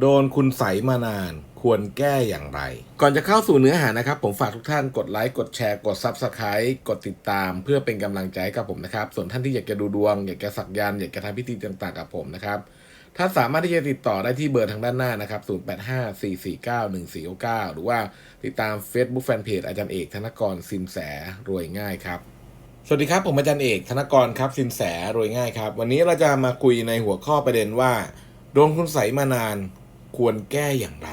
โดนคุณใสมานานควรแก้อย่างไร ก่อนจะเข้าสู่เนื้อหานะครับ ผมฝากทุกท่านกดไลค์ กดแชร์ กด Subscribe กดติดตาม เพื่อเป็นกำลังใจให้กับผมนะครับ ส่วนท่านที่อยากจะดูดวง อยากจะสักยันอยากจะทำพิธีต่างๆกับผมนะครับท่านสามารถที่จะติดต่อได้ที่เบอร์ทางด้านหน้านะครับ 0854491499 หรือว่าติดตาม Facebook Fanpage อาจารย์เอกธนกรสินแสรวยง่ายครับ สวัสดีครับ ผมอาจารย์เอกธนกรครับสินแสรวยง่ายครับ วันนี้เราจะมาคุยในหัวข้อประเด็นว่า โดนคุณใสมานาน ควรแก้อย่างไร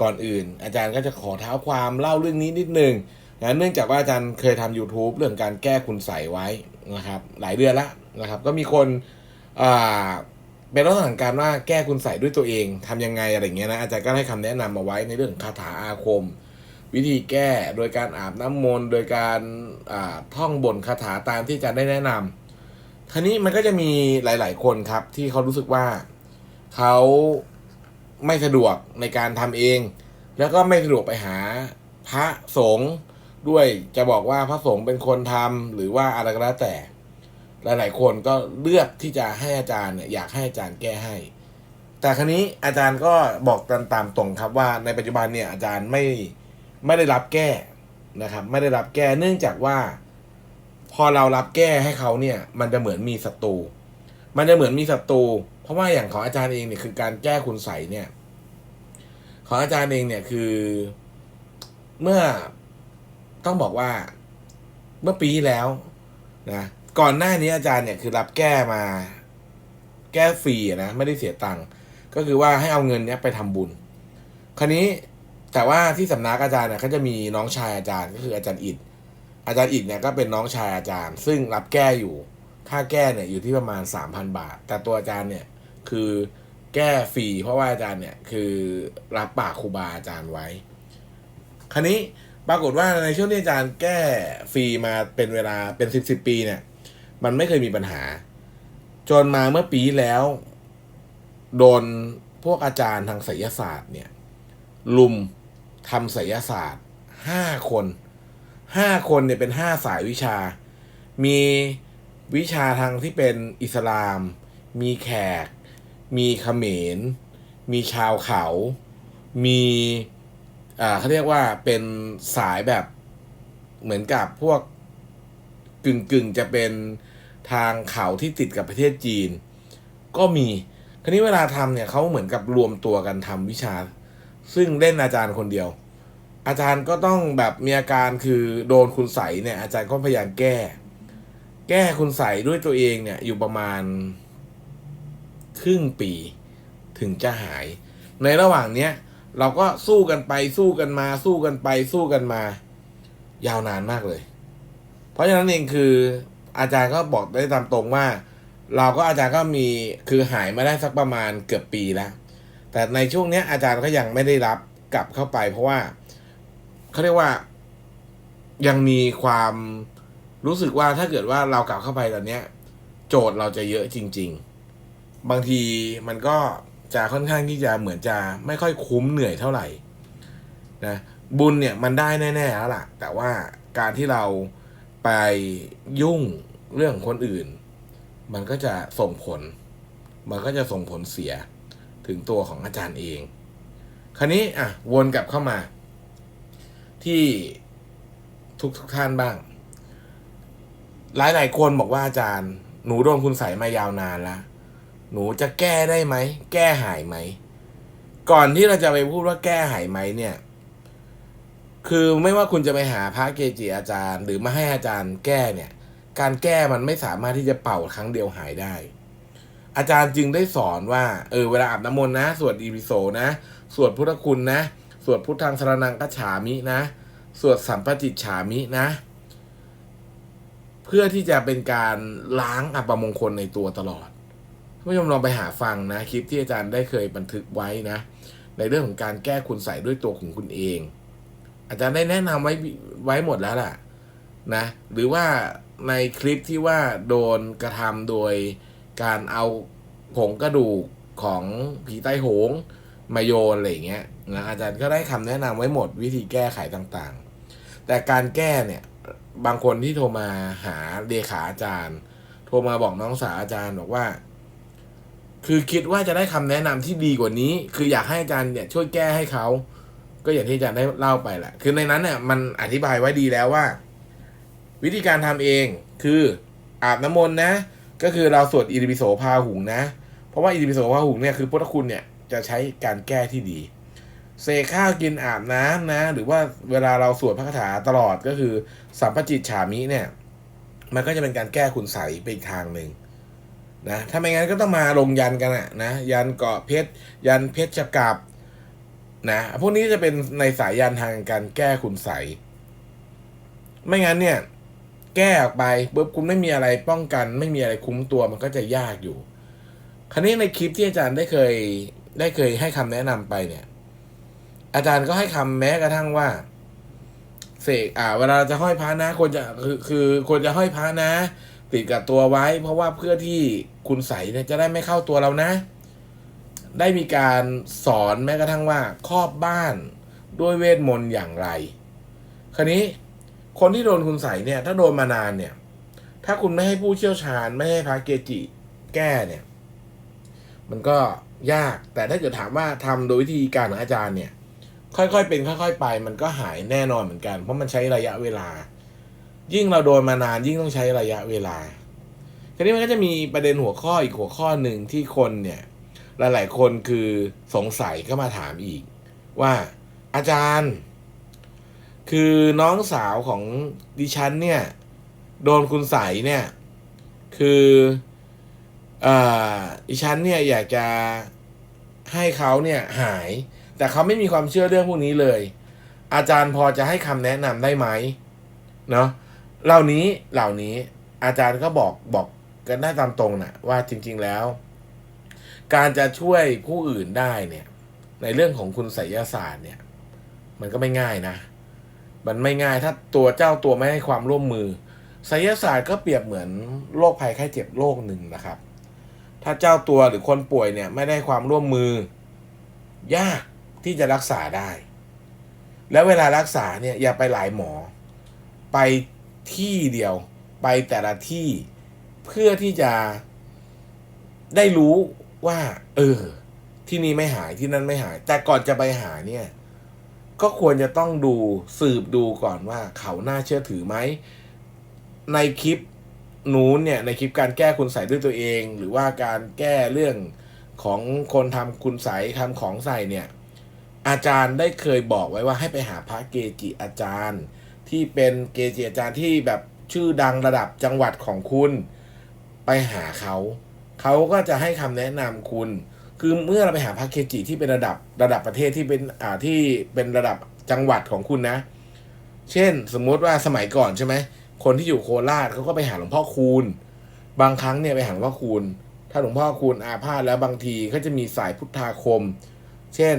ก่อนอื่น อาจารย์ก็จะขอเท้าความเล่าเรื่องนี้นิดนึงนะเนื่องจากว่าอาจารย์เคยทำ YouTube เรื่องการแก้คุณใสยไว้นะครับ หลายเดือนละนะครับ ก็มีคนเป็นลักษณะการว่าแก้คุณใสยด้วยตัวเองทำยังไงอะไรเงี้ยนะอาจารย์ก็ให้คำแนะนำมาไว้ในเรื่องคาถาอาคม วิธีแก้โดยการอาบน้ำมนต์โดยการท่องบนคาถาตามที่อาจารย์ได้แนะนำทีนี้มันก็จะมีหลาย ๆ คนครับที่เขารู้สึกว่าเขา ไม่สะดวกในการทำเอง แล้วก็ไม่สะดวกไปหาพระสงฆ์ด้วยจะบอกว่าพระสงฆ์เป็นคนทำหรือว่าอะไรก็แล้วแต่ หลาย ๆ คนก็เลือกที่จะให้อาจารย์เนี่ยอยากให้อาจารย์แก้ให้ แต่ครั้นี้อาจารย์ก็บอกตามตามตรงครับว่าในปัจจุบันเนี่ยอาจารย์ไม่ไม่ได้รับแก้นะครับ ไม่ได้รับแก้เนื่องจากว่า พอเรารับแก้ให้เขาเนี่ย มันจะเหมือนมีศัตรูมันจะเหมือนมีศัตรู เพราะว่าอย่างของอาจารย์เองเนี่ยคือการแก้คุณใสเนี่ย ของอาจารย์เองเนี่ยคือเมื่อต้องบอกว่าเมื่อปีที่แล้วนะก่อนหน้านี้อาจารย์เนี่ยคือรับแก้มา แก้ฟรีนะไม่ได้เสียตังค์ก็คือว่าให้เอาเงินเนี้ยไปทำบุญ คราวนี้แต่ว่าที่สำนักอาจารย์เนี่ยเขาจะมีน้องชายอาจารย์ก็คืออาจารย์อิดอาจารย์อิดเนี่ยก็เป็นน้องชายอาจารย์ ซึ่งรับแก้อยู่ ค่าแก้เนี่ยอยู่ที่ประมาณ 3,000 บาท แต่ตัวอาจารย์เนี่ยคือแก้ฟรีเพราะว่าอาจารย์เนี่ยคือรับปากครูบาอาจารย์ไว้ คราวนี้ปรากฏว่าในช่วงที่อาจารย์แก้ฟรีมาเป็นเวลาเป็นสิบสิบปีเนี่ย มันไม่เคยมีปัญหา จนมาเมื่อปีแล้ว โดนพวกอาจารย์ทางไสยศาสตร์เนี่ย ลุมทำไสยศาสตร์ห้าคนห้าคนเนี่ยเป็นห้าสายวิชา มี วิชาทางที่เป็นอิสลาม มีแขก มีเขมร มีชาวเขา มีอ่าเขาเรียกว่าเป็นสายแบบเหมือนกับพวกกึ่งกึ่งจะเป็นทางเขาที่ติดกับประเทศจีน ก็มีคราวนี้เวลาทำเนี่ยเขาเหมือนกับรวมตัวกันทำวิชา ซึ่งเล่นอาจารย์คนเดียว อาจารย์ก็ต้องแบบมีอาการคือโดนคุณใสเนี่ยอาจารย์ก็พยายามแก้ แก้คุณใสยด้วยตัวเองเนี่ย อยู่ประมาณ ครึ่งปีถึงจะหาย ในระหว่างเนี้ย เราก็สู้กันไปสู้กันมา สู้กันไปสู้กันมา ยาวนานมากเลย เพราะฉะนั้นเองคือ อาจารย์ก็บอกได้ตามตรงว่า เราก็อาจารย์ก็มีคือหายมาได้สักประมาณเกือบปีแล้วแต่ในช่วงเนี้ยอาจารย์ก็ยังไม่ได้รับกลับเข้าไป เพราะว่าเขาเรียกว่ายังมีความ รู้สึกว่าถ้าเกิดว่าเรากลับเข้าไปตอนเนี้ย โจทย์เราจะเยอะจริง ๆ บางทีมันก็จะค่อนข้างที่จะเหมือนจะไม่ค่อยคุ้มเหนื่อยเท่าไหร่นะบุญเนี่ยมันได้แน่ๆแล้วล่ะ แต่ว่าการที่เราไปยุ่งเรื่องคนอื่น มันก็จะส่งผล มันก็จะส่งผลเสียถึงตัวของอาจารย์เอง คราวนี้อะวนกลับเข้ามา ที่ทุกทุกท่านบ้าง หลายหลายคนบอกว่าอาจารย์ หนูโดนคุณใส่มายาวนานแล้วหนูจะแก้ได้ไหม แก้หายไหม ก่อนที่เราจะไปพูดว่าแก้หายไหมเนี่ย คือไม่ว่าคุณจะไปหาพระเกจิอาจารย์ หรือมาให้อาจารย์แก้เนี่ย การแก้มันไม่สามารถที่จะเป่าครั้งเดียวหายได้ อาจารย์จึงได้สอนว่า เออ เวลาอาบน้ำมนต์นะ สวดอีพิโซนะ สวดพุทธคุณนะ สวดพุทธังสรนังกัจฉามินะ สวดสัมปจิตฉามินะ เพื่อที่จะเป็นการล้างอัปมงคลในตัวตลอดท่านผู้ชมลองไปหาฟังนะคลิปที่อาจารย์ได้เคยบันทึกไว้นะ ในเรื่องของการแก้คุณใส่ด้วยตัวของคุณเอง อาจารย์ได้แนะนำไว้ไว้หมดแล้วล่ะนะหรือว่าในคลิปที่ว่าโดนกระทำโดยการเอาผงกระดูกของผีใต้โหงมาโยนอะไรเงี้ยนะอาจารย์ก็ได้คำแนะนำไว้หมดวิธีแก้ไขต่างๆ แต่การแก้เนี่ย บางคนที่โทรมาหาเลขาอาจารย์ โทรมาบอกน้องสาวอาจารย์บอกว่า คือคิดว่าจะได้คำแนะนำที่ดีกว่านี้ คืออยากให้อาจารย์เนี่ยช่วยแก้ให้เขา ก็อย่างที่อาจารย์ได้เล่าไปแหละ คือในนั้นเนี่ยมันอธิบายไว้ดีแล้วว่า วิธีการทำเองคืออาบน้ำมนต์นะ ก็คือเราสวดอิริปิโสพาหุงนะ เพราะว่าอิริปิโสพาหุงเนี่ยคือพุทธคุณเนี่ยจะใช้การแก้ที่ดี เสกข้าวกินอาบน้ำนะ หรือว่าเวลาเราสวดพระคาถาตลอดก็คือ สัมปจิตฉามิเนี่ย มันก็จะเป็นการแก้คุณใสไปอีกทางหนึ่งนะถ้าไม่งั้นก็ต้องมาลงยันกันอะนะยันเกาะเพชรยันเพชรกับนะพวกนี้จะเป็นในสายยันทางการแก้คุณใสไม่งั้นเนี่ย แก้ออกไปปุ๊บคุณไม่มีอะไรป้องกัน ไม่มีอะไรคุ้มตัวมันก็จะยากอยู่ คราวนี้ในคลิปที่อาจารย์ได้เคยได้เคยให้คำแนะนำไปเนี่ย อาจารย์ก็ให้คำแม้กระทั่งว่า เสกอ่า เวลาจะห้อยพระนะควรจะคือคือควรจะห้อยพระนะ ติดกับตัวไว้ เพราะว่าเพื่อที่คุณใสเนี่ยจะได้ไม่เข้าตัวเรานะ ได้มีการสอนแม้กระทั่งว่าครอบบ้านด้วยเวทมนต์อย่างไร คราวนี้คนที่โดนคุณใสเนี่ย ถ้าโดนมานานเนี่ย ถ้าคุณไม่ให้ผู้เชี่ยวชาญ ไม่ให้พระเกจิแก้เนี่ย มันก็ยากแต่ถ้าเกิดถามว่าทำโดยวิธีการของอาจารย์เนี่ย ค่อยๆเป็นค่อยๆไป มันก็หายแน่นอนเหมือนกัน เพราะมันใช้ระยะเวลา ยิ่งเราโดนมานานยิ่งต้องใช้ระยะเวลาทีนี้มันก็จะมีประเด็นหัวข้ออีกหัวข้อหนึ่งที่คนเนี่ย หลายๆคนคือสงสัยก็มาถามอีก ว่าอาจารย์ คือน้องสาวของดิฉันเนี่ย โดนคุณใสเนี่ย คืออ่อดิฉันเนี่ยอยากจะให้เขาเนี่ยหาย แต่เขาไม่มีความเชื่อเรื่องพวกนี้เลย อาจารย์พอจะให้คำแนะนำได้ไหมเนาะเหล่านี้เหล่านี้อาจารย์ก็บอกบอกกันได้ตามตรงนะว่าจริง ๆแล้ว การจะช่วยผู้อื่นได้เนี่ย ในเรื่องของคุณไสยศาสตร์เนี่ย มันก็ไม่ง่ายนะ มันไม่ง่ายถ้าตัวเจ้าตัวไม่ให้ความร่วมมือไสยศาสตร์ก็เปรียบเหมือนโรคภัยไข้เจ็บโรคหนึ่งนะครับ ถ้าเจ้าตัวหรือคนป่วยเนี่ยไม่ได้ความร่วมมือ ยาก ที่จะรักษาได้ แล้วเวลารักษาเนี่ยอย่าไปหลายหมอ ไปที่เดียว ไปแต่ละที่เพื่อที่จะได้รู้ว่า เออ ที่นี่ไม่หายที่นั่นไม่หาย แต่ก่อนจะไปหาเนี่ย ก็ควรจะต้องดูสืบดูก่อนว่าเขาน่าเชื่อถือไหม ในคลิปนู้นเนี่ยในคลิปการแก้คุณใส่ด้วยตัวเอง หรือว่าการแก้เรื่องของคนทำคุณใส่ทำของใส่เนี่ย อาจารย์ได้เคยบอกไว้ว่าให้ไปหาพระเกจิอาจารย์ ที่เป็นเกจิอาจารย์ที่แบบชื่อดังระดับจังหวัดของคุณ ไปหาเขา เขาก็จะให้คำแนะนำคุณ คือเมื่อเราไปหาพระเกจิที่เป็นระดับระดับประเทศที่เป็นอ่าที่เป็นระดับจังหวัดของคุณนะ เช่น สมมติว่าสมัยก่อนใช่ไหมคนที่อยู่โคราชเขาก็ไปหาหลวงพ่อคูณ บางครั้งเนี่ยไปหาหลวงพ่อคูณ ถ้าหลวงพ่อคูณอาพาธแล้วบางทีก็จะมีสายพุทธาคม เช่น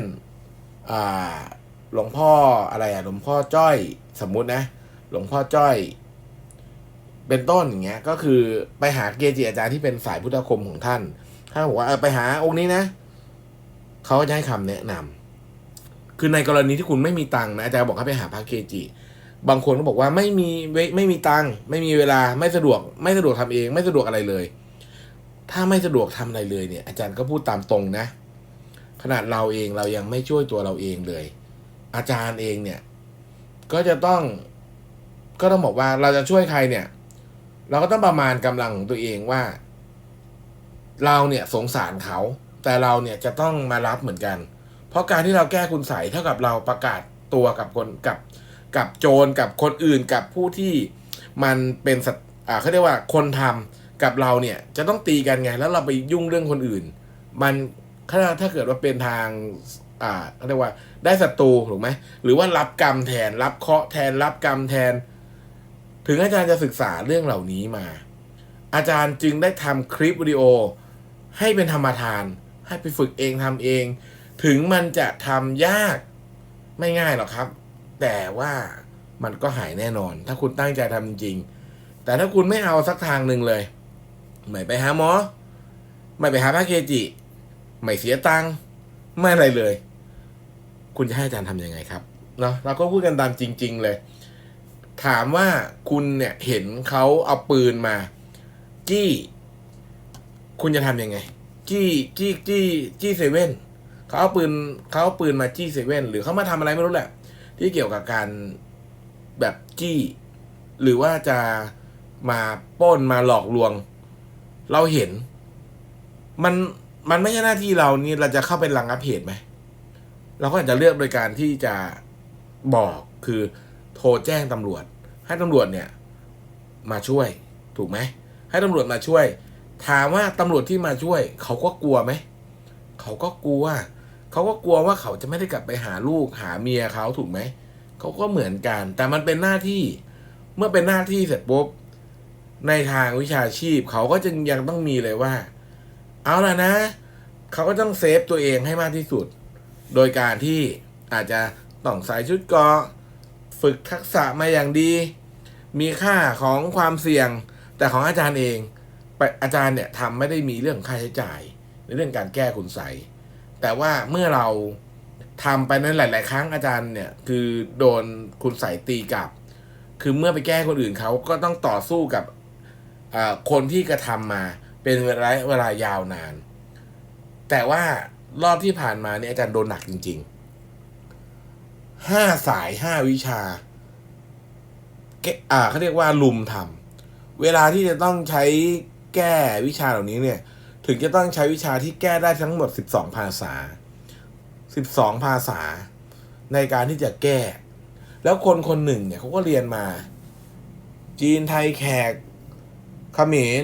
หลวงพ่ออะไรอะหลวงพ่อจ้อยสมมุตินะ หลวงพ่อจ้อย เป็นต้นอย่างเงี้ย ก็คือไปหาเกจิอาจารย์ที่เป็นสายพุทธคมของท่าน ถ้าบอกว่าไปหาองค์นี้นะเขาก็จะให้คำแนะนำคือในกรณีที่คุณไม่มีตังค์นะอาจารย์บอกให้ไปหาพระเกจิ บางคนก็บอกว่าไม่มีไม่มีตังค์ไม่มีเวลาไม่สะดวก ไม่สะดวกทำเอง ไม่สะดวกอะไรเลย ถ้าไม่สะดวกทำอะไรเลยเนี่ย อาจารย์ก็พูดตามตรงนะ ขนาดเราเองเรายังไม่ช่วยตัวเราเองเลย อาจารย์เองเนี่ย ก็จะต้องก็ต้องบอกว่าเราจะช่วยใครเนี่ย เราก็ต้องประมาณกำลังของตัวเองว่า เราเนี่ยสงสารเขา แต่เราเนี่ยจะต้องมารับเหมือนกัน เพราะการที่เราแก้คุณใส่เท่ากับเราประกาศตัวกับคนกับกับโจรกับคนอื่นกับผู้ที่มันเป็นสัตว์อ่าเขาเรียกว่าคนทำกับเราเนี่ยจะต้องตีกันไง แล้วเราไปยุ่งเรื่องคนอื่น มัน ถ้าถ้าเกิดว่าเป็นทาง อ่าเขาเรียกว่า ได้ศัตรูถูกไหมหรือว่ารับกรรมแทน รับเคราะห์แทน รับกรรมแทน ถึงอาจารย์จะศึกษาเรื่องเหล่านี้มา อาจารย์จึงได้ทำคลิปวิดีโอ ให้เป็นธรรมทาน ให้ไปฝึกเองทำเอง ถึงมันจะทำยากไม่ง่ายหรอกครับ แต่ว่ามันก็หายแน่นอน ถ้าคุณตั้งใจทำจริง แต่ถ้าคุณไม่เอาสักทางหนึ่งเลยไม่ไปหาหมอไม่ไปหาพระเกจิ ไม่เสียตังค์ไม่อะไรเลย คุณจะให้อาจารย์ทำยังไงครับเนาะเราก็พูดกันตามจริง ๆ เลย ถามว่าคุณเนี่ยเห็นเขาเอาปืนมา จี้ คุณจะทำยังไง จี้จี้จี้จี้เซเว่นเขาเอาปืนเขาเอาปืนมาจี้เซเว่นหรือเขามาทำอะไรไม่รู้แหละ ที่เกี่ยวกับการแบบจี้ หรือว่าจะมาป้นมาหลอกลวง เราเห็น มัน มันไม่ใช่หน้าที่เรานี่เราจะเข้าไประงับเหตุไหมเราก็อาจจะเลือกโดยการที่จะบอกคือโทรแจ้งตำรวจ ให้ตำรวจเนี่ย มาช่วยถูกไหมให้ตำรวจมาช่วย ถามว่าตำรวจที่มาช่วย เขาก็กลัวไหมเขาก็กลัวเขาก็กลัวว่าเขาจะไม่ได้กลับไปหาลูกหาเมียเขาถูกไหมเขาก็เหมือนกัน แต่มันเป็นหน้าที่ เมื่อเป็นหน้าที่เสร็จปุ๊บในทางวิชาชีพ เขาก็จึงยังต้องมีเลยว่า เอาล่ะนะ เขาก็ต้องเซฟตัวเองให้มากที่สุด โดยการที่อาจจะต้องใส่ชุดเกาะฝึกทักษะมาอย่างดี มีค่าของความเสี่ยง แต่ของอาจารย์เองอาจารย์เนี่ยทำไม่ได้มีเรื่องค่าใช้จ่าย ในเรื่องการแก้คุณใสยแต่ว่าเมื่อเราทำไปนั้นหลาย ๆ ครั้งอาจารย์เนี่ยคือโดนคุณใสยตีกลับ คือเมื่อไปแก้คนอื่นเขาก็ต้องต่อสู้กับคนที่กระทำมา เป็นเวลาเวลายาวนาน แต่ว่ารอบที่ผ่านมาเนี่ยอาจารย์โดนหนักจริงๆห้าสายห้าวิชาอ่าเขาเรียกว่าลุมทำเวลาที่จะต้องใช้แก้วิชาเหล่านี้เนี่ย ถึงจะต้องใช้วิชาที่แก้ได้ทั้งหมดสิบสองภาษาสิบสองภาษา ในการที่จะแก้ แล้วคนคนหนึ่งเนี่ยเขาก็เรียนมา จีนไทยแขกเขมร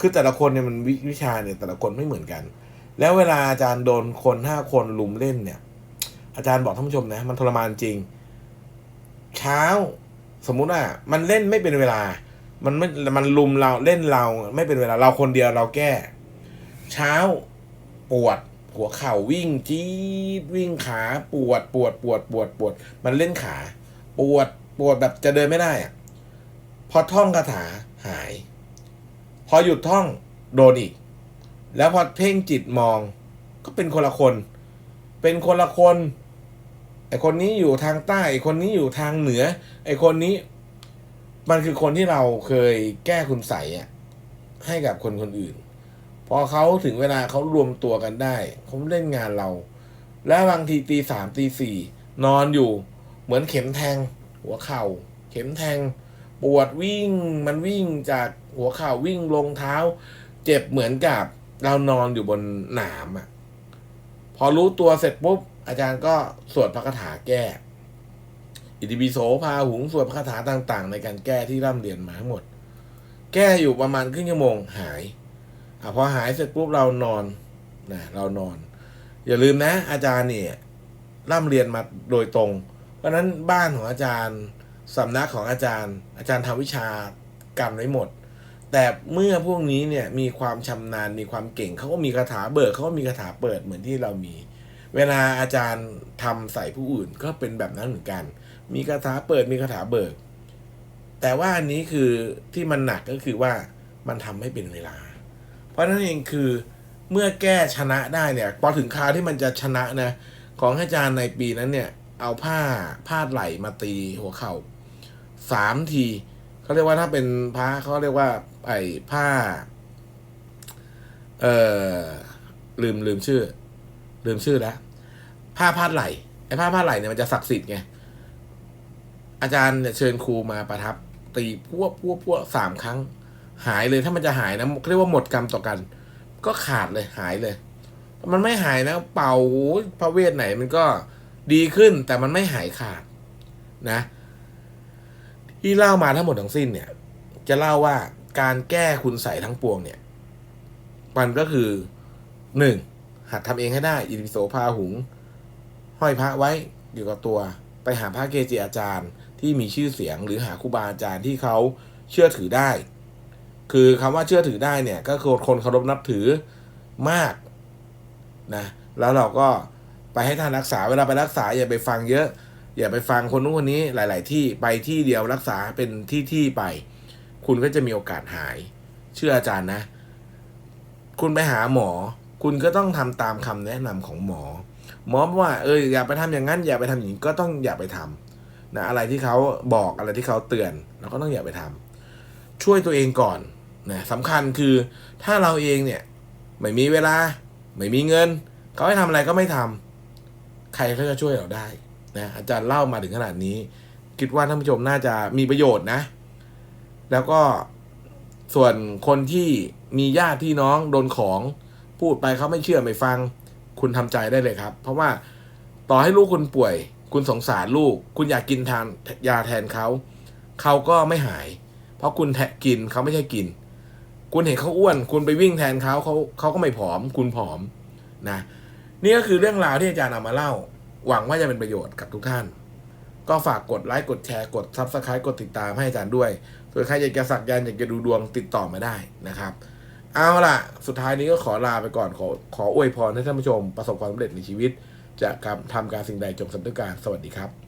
คือแต่ละคนเนี่ยมันววิชาเนี่ยแต่ละคนไม่เหมือนกัน แล้วเวลาอาจารย์โดนคนห้าคนลุมเล่นเนี่ย อาจารย์บอกท่านผู้ชมนะ มันทรมานจริง เช้า สมมุติว่า มันเล่นไม่เป็นเวลา มันไม่มันลุมเราเล่นเราไม่เป็นเวลาเราคนเดียวเราแก้ เช้าปวดหัวเข่าวิ่งจี๊ดวิ่งขาปวดปวดปวดปวดปวด มันเล่นขา ปวดปวดแบบจะเดินไม่ได้อะพอท่องคาถาหาย พอหยุดท่องโดนอีก แล้วพอเพ่งจิตมองก็เป็นคนละคน เป็นคนละคนไอคนนี้อยู่ทางใต้ไอคนนี้อยู่ทางเหนือ ไอคนนี้ มันคือคนที่เราเคยแก้คุณใสยอะให้กับคนคนอื่น พอเขาถึงเวลาเขารวมตัวกันได้เขาเล่นงานเรา แล้วบางทีตีสามตีสี่นอนอยู่ เหมือนเข็มแทง หัวเข่า เข็มแทง ปวดวิ่งมันวิ่งจากหัวเข่าวิ่งลงเท้า เจ็บเหมือนกับเรานอนอยู่บนหนามอะพอรู้ตัวเสร็จปุ๊บ อาจารย์ก็สวดพระคาถาแก้ อิติปิโสพาหุงสวดพระคาถาต่าง ๆ ในการแก้ที่ร่ำเรียนมาทั้งหมด แก้อยู่ประมาณครึ่งชั่วโมงหายอะพอหายเสร็จปุ๊บเรานอนนะเรานอน อย่าลืมนะ อาจารย์เนี่ยร่ำเรียนมาโดยตรง เพราะนั้นบ้านของอาจารย์ สำนักของอาจารย์ อาจารย์ทำวิชากันไว้หมด แต่เมื่อพวกนี้เนี่ยมีความชำนาญมีความเก่งเขาก็มีคาถาเบิกเขาก็มีคาถาเปิดเหมือนที่เรามี เวลาอาจารย์ทำใส่ผู้อื่นก็เป็นแบบนั้นเหมือนกัน มีคาถาเปิดมีคาถาเบิก แต่ว่าอันนี้คือที่มันหนักก็คือว่ามันทำไม่เป็นเวลา เพราะนั่นเองคือเมื่อแก้ชนะได้เนี่ยพอถึงคราวที่มันจะชนะนะของอาจารย์ในปีนั้นเนี่ยเอาผ้าผ้าไหลมาตีหัวเข่า สามทีเขาเรียกว่าถ้าเป็นพระเขาเรียกว่า ไอ้ผ้า เอ่อลืมลืมชื่อ ลืมชื่อแล้วผ้าพาดไหลไอ้ผ้าพาดไหลเนี่ยมันจะศักดิ์สิทธิ์ไงอาจารย์เชิญครูมาประทับ ตีพวกพวกพวกสามครั้ง หายเลยถ้ามันจะหายนะเรียกว่าหมดกรรมต่อกัน ก็ขาดเลยหายเลย มันไม่หายนะ เป่าพระเวทไหนมันก็ดีขึ้นแต่มันไม่หายขาดนะ ที่เล่ามาทั้งหมดทั้งสิ้นเนี่ย จะเล่าว่าการแก้คุณใส่ทั้งปวงเนี่ย มันก็คือหนึ่งหัดทำเองให้ได้ อิติปิโสพาหุง ห้อยพระไว้อยู่กับตัว ไปหาพระเกจิอาจารย์ที่มีชื่อเสียง หรือหาครูบาอาจารย์ที่เขาเชื่อถือได้ คือคำว่าเชื่อถือได้เนี่ย ก็คือคนเคารพนับถือมากนะแล้วเราก็ไปให้ท่านรักษาเวลาไปรักษาอย่าไปฟังเยอะ อย่าไปฟังคนนู้นคนนี้หลาย ๆ ที่ไปที่เดียวรักษาเป็นที่ที่ไป คุณก็จะมีโอกาสหาย เชื่ออาจารย์นะ คุณไปหาหมอ คุณก็ต้องทำตามคำแนะนำของหมอ หมอว่าเอออย่าไปทำอย่างนั้น อย่าไปทำอย่างนี้ก็ต้องอย่าไปทำนะอะไรที่เขาบอกอะไรที่เขาเตือนเราก็ต้องอย่าไปทำช่วยตัวเองก่อนนะสำคัญคือถ้าเราเองเนี่ยไม่มีเวลา ไม่มีเงิน เขาให้ทำอะไรก็ไม่ทำใครเขาจะช่วยเราได้ นะอาจารย์เล่ามาถึงขนาดนี้ คิดว่าท่านผู้ชมน่าจะมีประโยชน์นะ แล้วก็ส่วนคนที่มีญาติพี่น้องโดนของพูดไปเขาไม่เชื่อไม่ฟัง คุณทำใจได้เลยครับ เพราะว่าต่อให้ลูกคุณป่วย คุณสงสารลูก คุณอยากกินทานยาแทนเขาเขาก็ไม่หาย เพราะคุณแทะกินเขาไม่ใช่กิน คุณเห็นเขาอ้วน คุณไปวิ่งแทนเขาเขาเขาก็ไม่ผอม คุณผอมนะ นี่ก็คือเรื่องราวที่อาจารย์เอามาเล่า หวังว่าจะเป็นประโยชน์กับทุกท่าน ก็ฝากกดไลค์กดแชร์กดซับสไครต์กดติดตามให้อาจารย์ด้วย ส่วนใครอยากจะสักยันอยากจะดูดวงติดต่อมาได้นะครับ เอาล่ะ สุดท้ายนี้ก็ขอลาไปก่อนขอขออวยพรให้ท่านผู้ชมประสบความสำเร็จในชีวิต จะทำการสิ่งใดจงสำเร็จการสวัสดีครับ